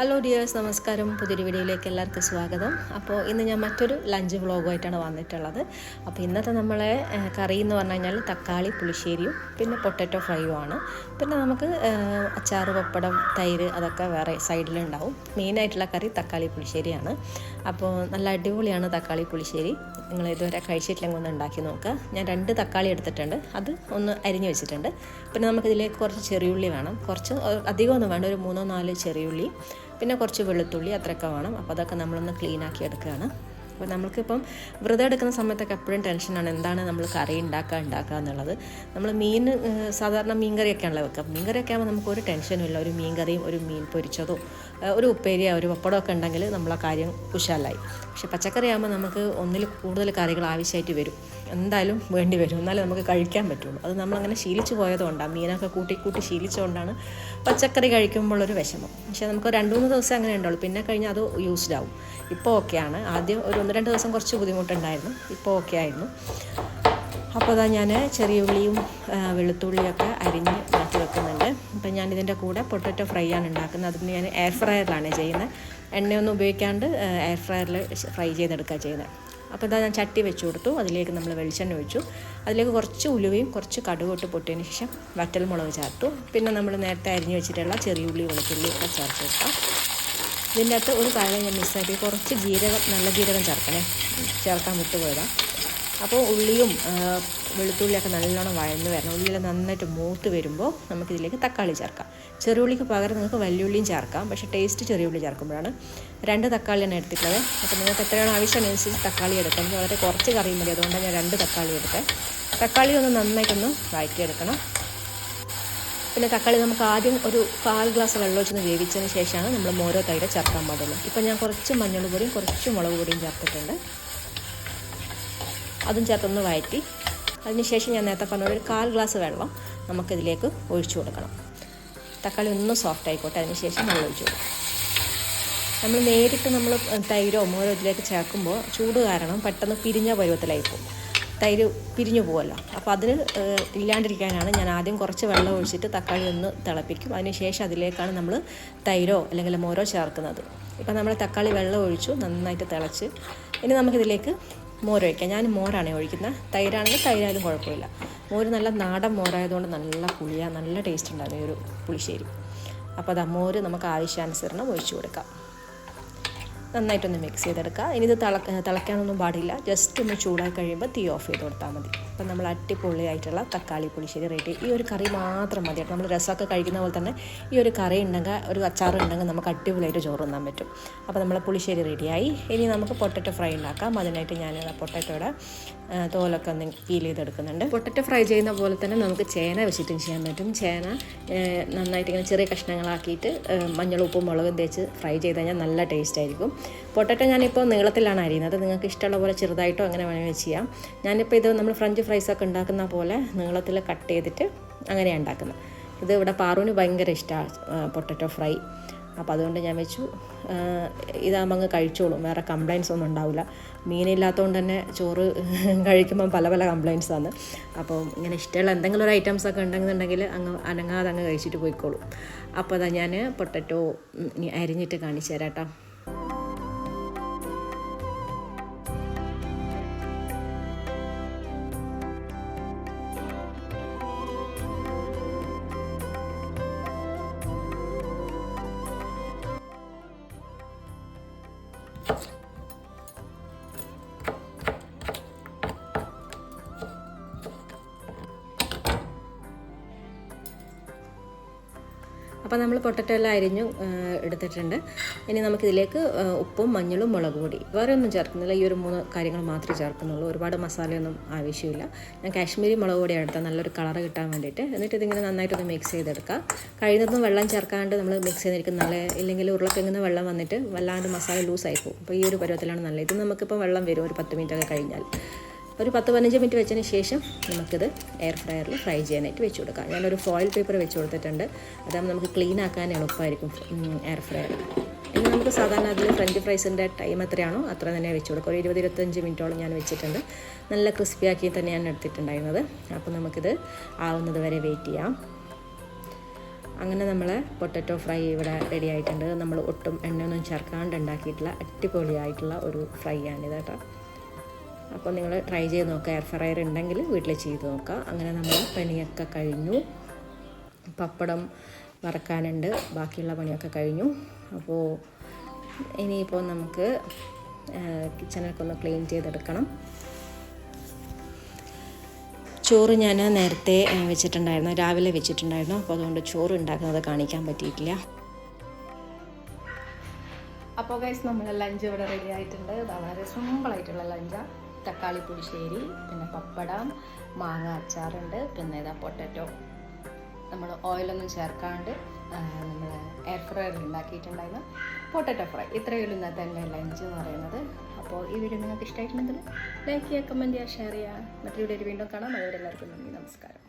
Hello dears നമസ്കാരം. പുതിയൊരു വീഡിയോയിലേക്ക് എല്ലാവർക്കും സ്വാഗതം. അപ്പോൾ ഇന്ന് ഞാൻ മറ്റൊരു ലഞ്ച് വ്ളോഗുമായിട്ടാണ് വന്നിട്ടുള്ളത്. അപ്പോൾ ഇന്നത്തെ നമ്മളെ കറി എന്ന് പറഞ്ഞു കഴിഞ്ഞാൽ തക്കാളി പുളിശ്ശേരിയും പിന്നെ പൊട്ടറ്റോ ഫ്രൈയും ആണ്. പിന്നെ നമുക്ക് അച്ചാറ് പപ്പടം തൈര് അതൊക്കെ വേറെ സൈഡിലുണ്ടാവും മെയിനായിട്ടുള്ള കറി തക്കാളി പുളിശ്ശേരിയാണ് അപ്പോൾ നല്ല അടിപൊളിയാണ് തക്കാളി പുളിശ്ശേരി. നിങ്ങൾ ഇതുവരെ കഴിച്ചിട്ടില്ലെങ്കിൽ ഒന്ന് ഉണ്ടാക്കി നോക്കുക. ഞാൻ രണ്ട് തക്കാളി എടുത്തിട്ടുണ്ട്. അത് ഒന്ന് അരിഞ്ഞ് വെച്ചിട്ടുണ്ട്. പിന്നെ നമുക്കിതിലേക്ക് കുറച്ച് ചെറിയുള്ളി വേണം. കുറച്ച് അധികമൊന്നും വേണ്ട. ഒരു മൂന്നോ നാല് ചെറിയുള്ളി. പിന്നെ കുറച്ച് വെളുത്തുള്ളി അത്രയൊക്കെ വേണം. അപ്പോൾ അതൊക്കെ നമ്മളൊന്ന് ക്ലീൻ ആക്കി എടുക്കുകയാണ്. അപ്പോൾ നമ്മൾക്കിപ്പം വ്രതം എടുക്കുന്ന സമയത്തൊക്കെ എപ്പോഴും ടെൻഷനാണ് എന്താണ് നമ്മൾ കറി ഉണ്ടാക്കുക ഉണ്ടാക്കുക എന്നുള്ളത്. നമ്മൾ മീൻ സാധാരണ മീൻ കറിയൊക്കെയാണല്ലോ വെക്കുക മീൻ ഒക്കെ ആകുമ്പോൾ നമുക്ക് ഒരു ടെൻഷനും ഇല്ല. ഒരു മീൻകറിയും ഒരു മീൻ പൊരിച്ചതോ ഒരു ഉപ്പേരിയോ ഒരു പപ്പടമൊക്കെ ഉണ്ടെങ്കിൽ നമ്മളെ കാര്യം കുശാലായി പക്ഷെ പച്ചക്കറി ആകുമ്പോൾ നമുക്ക് ഒന്നിൽ കൂടുതൽ കറികൾ ആവശ്യമായിട്ട് വരും. എന്തായാലും വേണ്ടി വരും. എന്നാലേ നമുക്ക് കഴിക്കാൻ പറ്റുള്ളൂ. അത് നമ്മളങ്ങനെ ശീലിച്ചു പോയതുകൊണ്ടാണ് മീനൊക്കെ കൂട്ടി കൂട്ടി ശീലിച്ചുകൊണ്ടാണ് പച്ചക്കറി കഴിക്കുമ്പോഴൊരു വിഷമം. പക്ഷേ നമുക്ക് രണ്ട് മൂന്ന് ദിവസം അങ്ങനെ ഉണ്ടാവുള്ളൂ പിന്നെ കഴിഞ്ഞാൽ അത് യൂസ്ഡ് ആവും. ഇപ്പോൾ ഓക്കെയാണ് ആദ്യം ഒരു ഒന്ന് രണ്ട് ദിവസം കുറച്ച് ബുദ്ധിമുട്ടുണ്ടായിരുന്നു. ഇപ്പോൾ ഓക്കെ ആയിരുന്നു. അപ്പോൾ അതാ ഞാൻ ചെറിയ ഉള്ളിയും വെളുത്തുള്ളിയൊക്കെ അരിഞ്ഞ് മാറ്റി വെക്കുന്നുണ്ട്. അപ്പം ഞാൻ ഇതിന്റെ കൂടെ പൊട്ടറ്റോ ഫ്രൈ ആണ് ഉണ്ടാക്കുന്നത്. അതിന് ഞാൻ എയർ ഫ്രയറിലാണ് ചെയ്യുന്നത്. എണ്ണയൊന്നും ഉപയോഗിക്കാണ്ട് എയർ ഫ്രയറിൽ ഫ്രൈ ചെയ്തെടുക്കുക ചെയ്യുന്നത് അപ്പോൾ ഇതാ ഞാൻ ചട്ടി വെച്ച് കൊടുത്തു. അതിലേക്ക് നമ്മൾ വെളിച്ചെണ്ണ ഒഴിച്ചു. അതിലേക്ക് കുറച്ച് ഉലുവയും കുറച്ച് കടുകൊട്ട് പൊട്ടിയതിന് ശേഷം വറ്റൽ മുളക് ചേർത്തു. പിന്നെ നമ്മൾ നേരത്തെ അരിഞ്ഞ് വെച്ചിട്ടുള്ള ചെറിയ ഉള്ളി വെളുത്തുള്ളി ഒക്കെ ചേർത്ത് വെക്കാം ഇതിന്റെ അകത്ത് ഒരു കാര്യം ഞാൻ മിസ്സാക്കി. കുറച്ച് ജീരകം നല്ല ജീരകം ചേർക്കണേ. ചേർക്കാൻ വിട്ടുപോയതാണ് അപ്പോൾ ഉള്ളിയും വെളുത്തുള്ളിയൊക്കെ നല്ലോണം വഴന്ന് വരണം. ഉള്ളിയെല്ലാം നന്നായിട്ട് മൂത്ത് വരുമ്പോൾ നമുക്കിതിലേക്ക് തക്കാളി ചേർക്കാം. ചെറിയുള്ളിക്ക് പകരം നിങ്ങൾക്ക് വലിയുള്ളിയും ചേർക്കാം. പക്ഷേ ടേസ്റ്റ് ചെറിയുള്ളി ചേർക്കുമ്പോഴാണ്. രണ്ട് തക്കാളിയാണ് എടുത്തിട്ടുള്ളത്. അപ്പോൾ നിങ്ങൾക്ക് എത്രയാണ് ആവശ്യം ആവശ്യമനുസരിച്ച് തക്കാളി എടുക്കാം. വളരെ കുറച്ച് കറിയും മതി. അതുകൊണ്ടാണ് ഞാൻ രണ്ട് തക്കാളി എടുത്തത്. തക്കാളി ഒന്ന് നന്നായിട്ടൊന്ന് വഴറ്റിയെടുക്കണം. പിന്നെ തക്കാളി നമുക്ക് ആദ്യം ഒരു കാൽ ഗ്ലാസ് വെള്ളം ഒഴിച്ചൊന്ന് വേവിച്ചതിന് ശേഷമാണ് നമ്മൾ മോരോ തൈര് ചേർക്കാൻ പാടുള്ളൂ ഇപ്പം ഞാൻ കുറച്ച് മഞ്ഞൾ പൊടിയും കുറച്ച് മുളക് പൊടിയും ചേർത്തിട്ടുണ്ട്. അതും ചേർത്തൊന്ന് വഴറ്റി. അതിനുശേഷം ഞാൻ നേരത്തെ പറഞ്ഞ ഒരു കാൽ ഗ്ലാസ് വെള്ളം നമുക്കിതിലേക്ക് ഒഴിച്ചു കൊടുക്കണം. തക്കാളി ഒന്ന് സോഫ്റ്റ് ആയിക്കോട്ടെ അതിനുശേഷം നമ്മൾ ഒഴിച്ചു കൊടുക്കും നമ്മൾ നേരിട്ട് നമ്മൾ തൈരോ മോരോ ഇതിലേക്ക് ചേർക്കുമ്പോൾ ചൂട് കാരണം പെട്ടെന്ന് പിരിഞ്ഞ പരുവത്തിലായി പോകും തൈര് പിരിഞ്ഞു പോകുമല്ലോ അപ്പോൾ അതിന് ഇല്ലാണ്ടിരിക്കാനാണ് ഞാൻ ആദ്യം കുറച്ച് വെള്ളം ഒഴിച്ചിട്ട് തക്കാളി ഒന്ന് തിളപ്പിക്കും. അതിനുശേഷം അതിലേക്കാണ് നമ്മൾ തൈരോ അല്ലെങ്കിൽ മോരോ ചേർക്കുന്നത്. ഇപ്പം നമ്മൾ തക്കാളി വെള്ളം ഒഴിച്ചു നന്നായിട്ട് തിളച്ച്. ഇനി നമുക്കിതിലേക്ക് മോര് ഒഴിക്കാം. ഞാൻ മോരാണ് ഒഴിക്കുന്നത് തൈരാണെങ്കിൽ തൈരായാലും കുഴപ്പമില്ല. മോര് നല്ല നാടൻ മോരായതുകൊണ്ട് നല്ല പുളിയാണ് നല്ല ടേസ്റ്റ് ഉണ്ടായിരുന്നു ഈ ഒരു പുളിശ്ശേരി. അപ്പോൾ അത് മോര് നമുക്ക് ആവശ്യാനുസരണം ഒഴിച്ചു കൊടുക്കാം. നന്നായിട്ടൊന്ന് മിക്സ് ചെയ്തെടുക്കുക. ഇനി ഇത് തിള തിളയ്ക്കാനൊന്നും പാടില്ല. ജസ്റ്റ് ഒന്ന് ചൂടായി കഴിയുമ്പോൾ തീ ഓഫ് ചെയ്ത് കൊടുത്താൽ മതി. അപ്പം നമ്മൾ അടിപൊളിയായിട്ടുള്ള തക്കാളി പുളിശ്ശേരി റെഡി. ഈ ഒരു കറി മാത്രം മതി നമ്മൾ രസമൊക്കെ കഴിക്കുന്ന പോലെ തന്നെ ഈ ഒരു കറി ഉണ്ടെങ്കിൽ ഒരു അച്ചാർ ഉണ്ടെങ്കിൽ നമുക്ക് അടിപൊളിയായിട്ട് ചോറ് തിന്നാൻ പറ്റും. അപ്പോൾ നമ്മൾ പുളിശ്ശേരി റെഡിയായി. ഇനി നമുക്ക് പൊട്ടറ്റോ ഫ്രൈ ഉണ്ടാക്കാം. അതിനായിട്ട് ഞാൻ പൊട്ടറ്റോയുടെ ആ, തോലൊക്കെ ഒന്ന് പീൽ ചെയ്തെടുക്കുന്നുണ്ട്. പൊട്ടറ്റോ ഫ്രൈ ചെയ്യുന്ന പോലെ തന്നെ നമുക്ക് ചേന വെച്ചിട്ടും ചെയ്യാൻ പറ്റും. ചേന നന്നായിട്ട് ഇങ്ങനെ ചെറിയ കഷ്ണങ്ങളാക്കിയിട്ട് മഞ്ഞൾ ഉപ്പും മുളകും തേച്ച് ഫ്രൈ ചെയ്ത് കഴിഞ്ഞാൽ നല്ല ടേസ്റ്റ് ആയിരിക്കും. പൊട്ടറ്റോ ഞാനിപ്പോൾ നീളത്തിലാണ് അരിയുന്നത്. നിങ്ങൾക്ക് ഇഷ്ടമുള്ള പോലെ ചെറുതായിട്ടോ അങ്ങനെ വേണമെങ്കിൽ ചെയ്യാം. ഞാനിപ്പോൾ ഇത് നമ്മൾ ഫ്രഞ്ച് ഫ്രൈസ് ഒക്കെ ഉണ്ടാക്കുന്ന പോലെ നീളത്തിൽ കട്ട് ചെയ്തിട്ട് അങ്ങനെയാണ് ഉണ്ടാക്കുന്നത്. ഇത് ഇവിടെ പാറുവിന് ഭയങ്കര ഇഷ്ടമാണ് പൊട്ടറ്റോ ഫ്രൈ. അപ്പോൾ അതുകൊണ്ട് ഞാൻ വെച്ചു. ഇതാകുമ്പോൾ അങ്ങ് കഴിച്ചോളും. വേറെ കംപ്ലയിൻസ് ഒന്നും ഉണ്ടാവില്ല. മീനില്ലാത്തതുകൊണ്ട് തന്നെ ചോറ് കഴിക്കുമ്പം പല പല കംപ്ലയിൻസ് ആണ്. അപ്പോൾ ഇങ്ങനെ ഇഷ്ടമുള്ള എന്തെങ്കിലും ഒരു ഐറ്റംസ് ഒക്കെ ഉണ്ടെന്നുണ്ടെങ്കിൽ അങ്ങ് അനങ്ങാതെ അങ്ങ് കഴിച്ചിട്ട് പോയിക്കോളും. അപ്പോൾ അതാ ഞാൻ പൊട്ടറ്റോ അരിഞ്ഞിട്ട് കാണിച്ചു തരാം കേട്ടോ. അപ്പോൾ നമ്മൾ പൊട്ടറ്റോ അരിഞ്ഞു എടുത്തിട്ടുണ്ട്. ഇനി നമുക്കിതിലേക്ക് ഉപ്പും മഞ്ഞളും മുളക് പൊടി വേറെ ഒന്നും ചേർക്കുന്നില്ല. ഈ ഒരു മൂന്ന് കാര്യങ്ങൾ മാത്രമേ ചേർക്കുന്നുള്ളൂ. ഒരുപാട് മസാലയൊന്നും ആവശ്യമില്ല. ഞാൻ കാശ്മീരി മുളക് പൊടിയാണ് എടുത്തത്. നല്ലൊരു കളർ കിട്ടാൻ വേണ്ടിയിട്ട്. എന്നിട്ട് ഇതിങ്ങനെ നന്നായിട്ടൊന്ന് മിക്സ് ചെയ്തെടുക്കുക. കഴിയുന്നതും വെള്ളം ചേർക്കാണ്ട് നമ്മൾ മിക്സ് ചെയ്തിരിക്കുന്ന നല്ല ഇല്ലെങ്കിൽ ഉരുളക്കിങ്ങനെ വെള്ളം വന്നിട്ട് വല്ലാണ്ട് മസാല ലൂസായി പോകും. അപ്പോൾ ഈ ഒരു പരുവത്തിലാണ് നല്ലത്. ഇത് നമുക്കിപ്പോൾ വെള്ളം വരും. ഒരു പത്ത് മിനിറ്റ് ഒക്കെ കഴിഞ്ഞാൽ. ഒരു പത്ത് പതിനഞ്ച് മിനിറ്റ് വെച്ചതിന് ശേഷം നമുക്കിത് എയർ ഫ്രയറിൽ ഫ്രൈ ചെയ്യാനായിട്ട് വെച്ച് കൊടുക്കാം. ഞാനൊരു ഫോയിൽ പേപ്പർ വെച്ച് കൊടുത്തിട്ടുണ്ട്. അതാകുമ്പോൾ നമുക്ക് ക്ലീൻ ആക്കാൻ എളുപ്പമായിരിക്കും എയർ ഫ്രയർ ഇനി നമുക്ക് സാധാരണ അതിൽ ഫ്രഞ്ച് ഫ്രൈസിന്റെ ടൈം എത്രയാണോ അത്ര തന്നെ വെച്ച് കൊടുക്കും. ഒരു ഇരുപത് ഇരുപത്തഞ്ച് മിനിറ്റോളം ഞാൻ വെച്ചിട്ടുണ്ട്. നല്ല ക്രിസ്പി ആക്കി തന്നെയാണ് എടുത്തിട്ടുണ്ടായിരുന്നത്. അപ്പോൾ നമുക്കിത് ആവുന്നത് വരെ വെയിറ്റ് ചെയ്യാം. അങ്ങനെ നമ്മളെ പൊട്ടറ്റോ ഫ്രൈ ഇവിടെ റെഡി ആയിട്ടുണ്ട്. നമ്മൾ ഒട്ടും എണ്ണയൊന്നും ചേർക്കാണ്ട് ഉണ്ടാക്കിയിട്ടുള്ള അടിപൊളിയായിട്ടുള്ള ഒരു ഫ്രൈ ആണിത് കേട്ടോ. അപ്പോൾ നിങ്ങൾ ട്രൈ ചെയ്ത് നോക്കുക. എയർ ഫ്രയർ ഉണ്ടെങ്കിൽ വീട്ടിൽ ചെയ്ത് നോക്കുക. അങ്ങനെ നമ്മൾ പണിയൊക്കെ കഴിഞ്ഞു. പപ്പടം വറക്കാനുണ്ട്. ബാക്കിയുള്ള പണിയൊക്കെ കഴിഞ്ഞു. അപ്പോൾ ഇനിയിപ്പോൾ നമുക്ക് കിച്ചണൊക്കെ ഒന്ന് ക്ലീൻ ചെയ്തെടുക്കണം. ചോറ് ഞാൻ നേരത്തെ വെച്ചിട്ടുണ്ടായിരുന്നു. രാവിലെ വെച്ചിട്ടുണ്ടായിരുന്നു. അപ്പോൾ അതുകൊണ്ട് ചോറ് ഉണ്ടാക്കുന്നത് കാണിക്കാൻ പറ്റിയിട്ടില്ല. അപ്പോൾ ഗൈസ് നമ്മൾ ലഞ്ച് ഇവിടെ റെഡി ആയിട്ടുണ്ട്. വളരെ സിമ്പിളായിട്ടുള്ള ലഞ്ചാണ് തക്കാളി പുളിശ്ശേരി പിന്നെ പപ്പടം മാങ്ങ അച്ചാറുണ്ട് പിന്നെ ഇതാ പൊട്ടറ്റോ. നമ്മൾ ഓയിലൊന്നും ചേർക്കാണ്ട് നമ്മൾ എയർ ഫ്രയറിൽ ഉണ്ടാക്കിയിട്ടുണ്ടായിരുന്ന പൊട്ടറ്റോ ഫ്രൈ. ഇത്രയേ ഉള്ളൂ ഇന്നത്തെ എന്റെ ലഞ്ച് എന്ന് പറയുന്നത്. അപ്പോൾ ഈ വീഡിയോ നിങ്ങൾക്ക് ഇഷ്ടമായിട്ടുണ്ടെങ്കിൽ ലൈക്ക് ചെയ്യുക കമന്റ് ചെയ്യുക ഷെയർ ചെയ്യുക. മറ്റൊരു വീഡിയോ വീണ്ടും കാണാം. അതുവരെ എല്ലാവർക്കും നന്ദി നമസ്കാരം.